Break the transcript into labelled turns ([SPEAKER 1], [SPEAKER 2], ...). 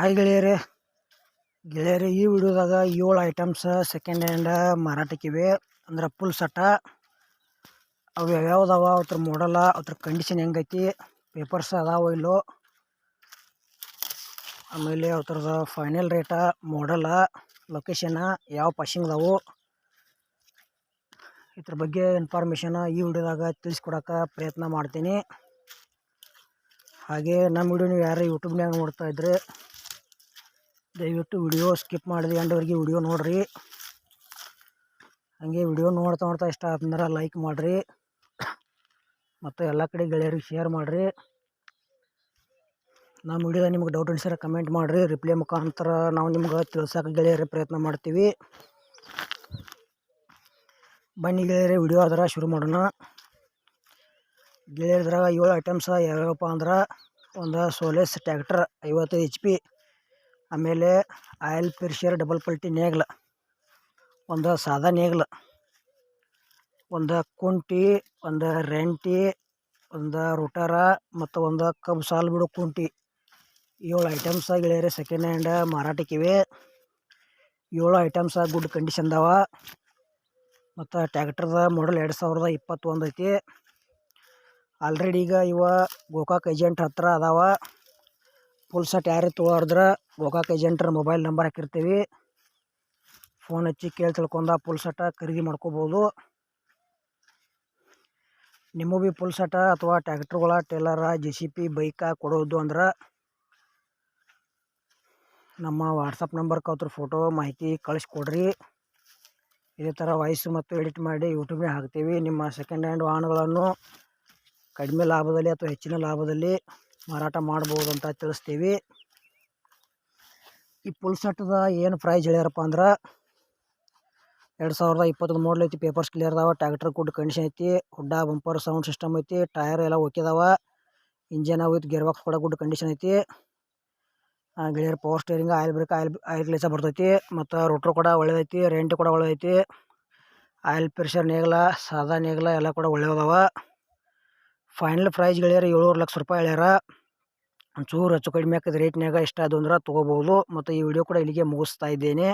[SPEAKER 1] Hi ಗೆಳೆಯರೇ. ಗೆಳೆಯರೇ, ಈ ವಿಡಿಯೋದಾಗ ಏಳು ಐಟಮ್ಸ್ ಸೆಕೆಂಡ್ ಹ್ಯಾಂಡ್ ಮಾರಾಟಕ್ಕಿವೆ ಅಂದ್ರೆ ಫುಲ್ ಸಟ ಅವು ಯಾವ್ಯಾವ ಅದಾವ ಅವ್ರ ಮಾಡಲ್ಲ ಅವ್ರ ಕಂಡೀಷನ್ ಹೆಂಗೈತಿ ಪೇಪರ್ಸ್ ಅದಾವ ಇಲ್ಲೋ. ಆಮೇಲೆ ಅವ್ರದ್ದು ಫೈನಲ್ ರೇಟ ಮಾಡಲ್ಲ ಲೊಕೇಶನ ಯಾವ ಪಾಸಿಂಗ್ ಅದಾವು. ಇದ್ರ ಬಗ್ಗೆ ಇನ್ಫಾರ್ಮೇಷನ್ ಈ ವಿಡಿಯೋದಾಗ ತಿಳಿಸ್ಕೊಡೋಕೆ ಪ್ರಯತ್ನ ಮಾಡ್ತೀನಿ. ಹಾಗೆ ನಮ್ಮ ವಿಡಿಯೋ ನೀವು ಯಾರು ಯೂಟ್ಯೂಬ್ನಾಗ ನೋಡ್ತಾ ಇದ್ರೆ ದಯವಿಟ್ಟು ವಿಡಿಯೋ ಸ್ಕಿಪ್ ಮಾಡಿದೆ ಎಂಡವರೆಗೆ ವಿಡಿಯೋ ನೋಡಿರಿ. ಹಾಗೆ ವಿಡಿಯೋ ನೋಡ್ತಾ ನೋಡ್ತಾ ಇಷ್ಟ ಆತಂದ್ರೆ ಲೈಕ್ ಮಾಡಿರಿ. ಮತ್ತು ಎಲ್ಲ ಕಡೆ ಗೆಳೆಯರಿಗೆ ಶೇರ್ ಮಾಡಿರಿ. ನಮ್ಮ ವಿಡಿಯೋದಾಗ ನಿಮ್ಗೆ ಡೌಟ್ ಅನ್ಸಿದ್ರೆ ಕಮೆಂಟ್ ಮಾಡಿರಿ. ರಿಪ್ಲೈ ಮುಖಾಂತರ ನಾವು ನಿಮ್ಗೆ ತಿಳ್ಸೋಕೆ ಗೆಳೆಯರಿ ಪ್ರಯತ್ನ ಮಾಡ್ತೀವಿ. ಬನ್ನಿ ಗೆಳೆಯರಿ, ವಿಡಿಯೋ ಆದ್ರೆ ಶುರು ಮಾಡೋಣ. ಗೆಳೆಯರದ್ರಾಗ ಏಳು ಐಟಮ್ಸ ಯಾವ್ಯಾವಪ್ಪ ಅಂದ್ರೆ, ಒಂದು ಸೋಲೆಸ್ ಟ್ಯಾಕ್ಟರ್ ಐವತ್ತು ಎಚ್ ಪಿ ಆಮೇಲೆ ಆಯಿಲ್ ಪಿರ್ಶಿಯರ್ ಡಬಲ್ ಪಲ್ಟಿ ನೇಗ್ಲ, ಒಂದು ಸಾದಾ ನೇಗ್ಲ, ಒಂದು ಕುಂಟಿ, ಒಂದು ರೆಂಟಿ, ಒಂದು ರೋಟಾರ ಮತ್ತು ಒಂದು ಕಬ್ಬು ಸಾಲು ಬಿಡೋ ಕುಂಟಿ. ಏಳು ಐಟಮ್ಸ ಗೆಳೆಯರೆ ಸೆಕೆಂಡ್ ಹ್ಯಾಂಡ್ ಮಾರಾಟಕ್ಕಿವೆ. ಏಳು ಐಟಮ್ಸ ಗುಡ್ ಕಂಡೀಷನ್ದವ ಮತ್ತು ಟ್ಯಾಕ್ಟರ್ದ ಮಾಡಲ್ ಎರಡು ಸಾವಿರದ ಇಪ್ಪತ್ತೊಂದು ಐತಿ. ಆಲ್ರೆಡಿ ಈಗ ಇವ ಗೋಕಾಕ್ ಏಜೆಂಟ್ ಹತ್ತಿರ ಅದಾವ. ಫುಲ್ ಸೆಟ್ ಯಾರು ತೊಗೊಳಾರ್ದ್ರೆ ಗೋಕಾಕ್ ಏಜೆಂಟ್ರ ಮೊಬೈಲ್ ನಂಬರ್ ಹಾಕಿರ್ತೀವಿ. ಫೋನ್ ಹಚ್ಚಿ ಕೇಳಿ ತಿಳ್ಕೊಂಡ ಪುಲ್ ಸಟ ಖರೀದಿ ಮಾಡ್ಕೋಬೋದು. ನಿಮಗೂ ಭೀ ಪುಲ್ ಸಟ ಅಥವಾ ಟ್ಯಾಕ್ಟ್ರುಗಳ ಟೇಲರ ಜೆ ಸಿ ಪಿ ಬೈಕ ಕೊಡೋದು ಅಂದ್ರೆ ನಮ್ಮ ವಾಟ್ಸಪ್ ನಂಬರ್ಗೆ ಅವ್ರ ಫೋಟೋ ಮಾಹಿತಿ ಕಳಿಸ್ಕೊಡ್ರಿ. ಇದೇ ಥರ ವಾಯ್ಸ್ ಮತ್ತು ಎಡಿಟ್ ಮಾಡಿ ಯೂಟ್ಯೂಬ್ಗೆ ಹಾಕ್ತೀವಿ. ನಿಮ್ಮ ಸೆಕೆಂಡ್ ಹ್ಯಾಂಡ್ ವಾಹನಗಳನ್ನು ಕಡಿಮೆ ಲಾಭದಲ್ಲಿ ಅಥವಾ ಹೆಚ್ಚಿನ ಲಾಭದಲ್ಲಿ ಮಾರಾಟ ಮಾಡ್ಬೋದು ಅಂತ ತಿಳಿಸ್ತೀವಿ. ಈ ಫುಲ್ ಸೆಟ್ದ ಏನು ಪ್ರೈಸ್ ಹೇಳ್ಯಾರಪ್ಪ ಅಂದ್ರೆ ಎರಡು ಸಾವಿರದ ಇಪ್ಪತ್ತೊಂದು ಮಾಡಲ್ ಐತಿ ಪೇಪರ್ಸ್ ಕ್ಲಿಯರ್ ಅದಾವ ಟ್ಯಾಕ್ಟರ್ ಗುಡ್ ಕಂಡೀಷನ್ ಐತಿ, ಹುಡ್ಡ ಬಂಪರ್ ಸೌಂಡ್ ಸಿಸ್ಟಮ್ ಐತಿ ಟೈರ್ ಎಲ್ಲ ಓಕೆದಾವ ಇಂಜನ್ ವಿತ್ ಗೇರ್ ಬಾಕ್ಸ್ ಕೂಡ ಗುಡ್ ಕಂಡೀಷನ್ ಐತಿ. ಗೆಳೆಯರ್ power steering oil brake oil oil ಗ್ಲೇಸ ಬರ್ತೈತಿ, ಮತ್ತು ರೋಟ್ರು ಕೂಡ ಒಳ್ಳೇದೈತಿ ರೆಂಟ್ ಕೂಡ ಒಳ್ಳೇದೈತಿ ಆಯಿಲ್ ಪ್ರೆಷರ್ ನೇಗಲ ಸಾದಾ ನೇಗಲ ಎಲ್ಲ ಕೂಡ ಒಳ್ಳೆಯದಾವ ಫೈನಲ್ ಪ್ರೈಸ್ ಗೆಳೆಯರ ಏಳುವರೆ ಲಕ್ಷ ರೂಪಾಯಿ ಹೇಳ್ಯಾರ. ಒಂಚೂರು ಹೆಚ್ಚು ಕಡಿಮೆ ಹಾಕಿದ ರೇಟ್ನ್ಯಾಗ ಇಷ್ಟ ಅದು ಅಂದ್ರೆ ತೊಗೋಬೋದು. ಮತ್ತು ಈ ವಿಡಿಯೋ ಕೂಡ ಇಲ್ಲಿಗೆ ಮುಗಿಸ್ತಾ ಇದ್ದೇನೆ.